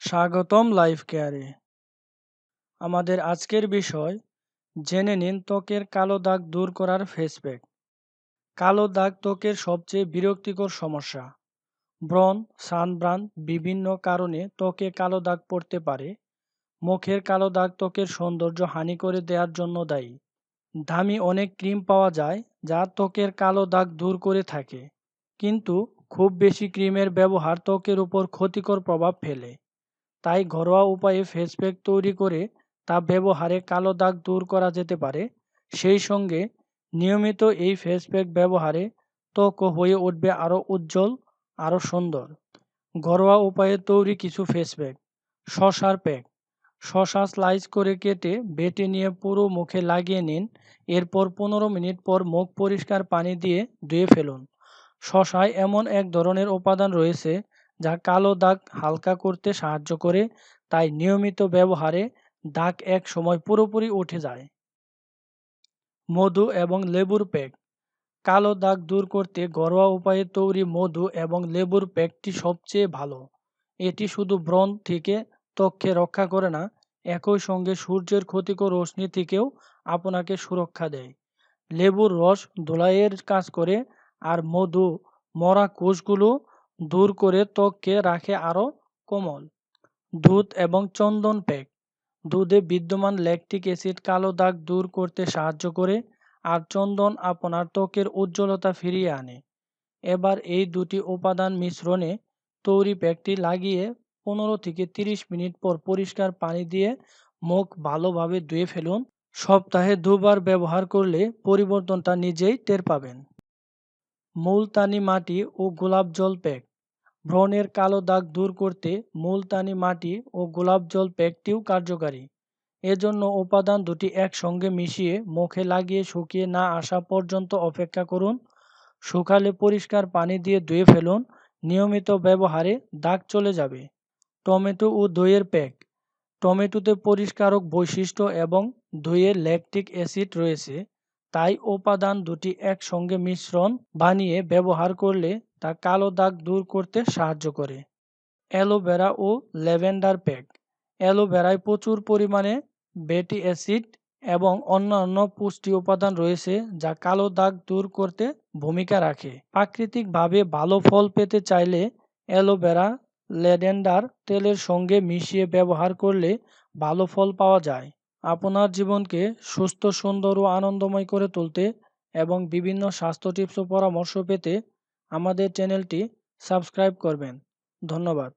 স্বাগতম লাইফ কেয়ারে। আমাদের আজকের বিষয়, জেনে নিন ত্বকের কালো দাগ দূর করার ফেস প্যাক কালো দাগ ত্বকের সবচেয়ে বিরক্তিকর সমস্যা। ব্রণ সানব্রান বিভিন্ন কারণে ত্বকে কালো দাগ পড়তে পারে। মুখের কালো দাগ ত্বকের সৌন্দর্য হানি করে দেওয়ার জন্য দায়ী। দামি অনেক ক্রিম পাওয়া যায় যা ত্বকের কালো দাগ দূর করে থাকে। কিন্তু খুব বেশি ক্রিমের ব্যবহার ত্বকের উপর ক্ষতিকর প্রভাব ফেলে। তাই ঘরোয়া উপায়ে ফেস প্যাক তৈরি করে তা ব্যবহারে কালো দাগ দূর করা যেতে পারে। সেই সঙ্গে নিয়মিত এই ফেস প্যাক ব্যবহারে ত্বক হয়ে উঠবে আরও উজ্জ্বল, আরও সুন্দর। ঘরোয়া উপায়ে তৈরি কিছু ফেস প্যাক শশার প্যাক শশা স্লাইস করে কেটে বেটে নিয়ে পুরো মুখে লাগিয়ে নিন। এরপর পনেরো মিনিট পর মুখ পরিষ্কার পানি দিয়ে ধুয়ে ফেলুন। শশায় এমন এক ধরনের উপাদান রয়েছে যা কালো দাগ হালকা করতে সাহায্য করে, তাই নিয়মিত ব্যবহারে দাগ এক সময় পুরোপুরি উঠে যায়। মধু এবং লেবুর প্যাক। কালো দাগ দূর করতে ঘরোয়া উপায়ে তৈরি মধু এবং লেবুর প্যাকটি সবচেয়ে ভালো। এটি শুধু ব্রণ থেকে ত্বককে রক্ষা করে না, একই সঙ্গে সূর্যের ক্ষতিকর রশ্মি থেকেও আপনাকে সুরক্ষা দেয়। লেবুর রস ধোলাইয়ের কাজ করে, আর মধু, মরা কোষগুলো দূর করে ত্বককে রাখে আরও কোমল। দুধ এবং চন্দন প্যাক দুধে বিদ্যমান ল্যাকটিক অ্যাসিড কালো দাগ দূর করতে সাহায্য করে আর চন্দন আপনার ত্বকের উজ্জ্বলতা ফিরিয়ে আনে। এবার এই দুটি উপাদান মিশ্রণে তৈরি প্যাকটি লাগিয়ে পনেরো থেকে তিরিশ মিনিট পর পরিষ্কার পানি দিয়ে মুখ ভালোভাবে ধুয়ে ফেলুন। সপ্তাহে দুবার ব্যবহার করলে পরিবর্তনটা নিজেই টের পাবেন। মুলতানি মাটি ও গোলাপ জল প্যাক। ব্রণের কালো দাগ দূর করতে মুলতানি মাটি ও গোলাপ জল প্যাকটিও কার্যকারী। এজন্য উপাদান দুটি একসঙ্গে মিশিয়ে মুখে লাগিয়ে শুকিয়ে না আসা পর্যন্ত অপেক্ষা করুন। শুকালে পরিষ্কার পানি দিয়ে ধুয়ে ফেলুন। নিয়মিত ব্যবহারে দাগ চলে যাবে। টমেটো ও দইয়ের প্যাক। টমেটোতে পরিষ্কারক বৈশিষ্ট্য এবং দইয়ে ল্যাকটিক অ্যাসিড রয়েছে। তাই উপাদান দুটি একসঙ্গে মিশ্রণ বানিয়ে ব্যবহার করলে তা কালো দাগ দূর করতে সাহায্য করে। অ্যালোভেরা ও ল্যাভেন্ডার প্যাক। অ্যালোভেরায় প্রচুর পরিমাণে ব্যাটি অ্যাসিড এবং অন্যান্য পুষ্টি উপাদান রয়েছে যা কালো দাগ দূর করতে ভূমিকা রাখে। প্রাকৃতিকভাবে ভালো ফল পেতে চাইলে অ্যালোভেরা ল্যাভেন্ডার তেলের সঙ্গে মিশিয়ে ব্যবহার করলে ভালো ফল পাওয়া যায়। আপনার জীবনকে সুস্থ, সুন্দর ও আনন্দময় করে তুলতে এবং বিভিন্ন স্বাস্থ্য টিপস ও পরামর্শ পেতে আমাদের চ্যানেলটি সাবস্ক্রাইব করবেন। ধন্যবাদ।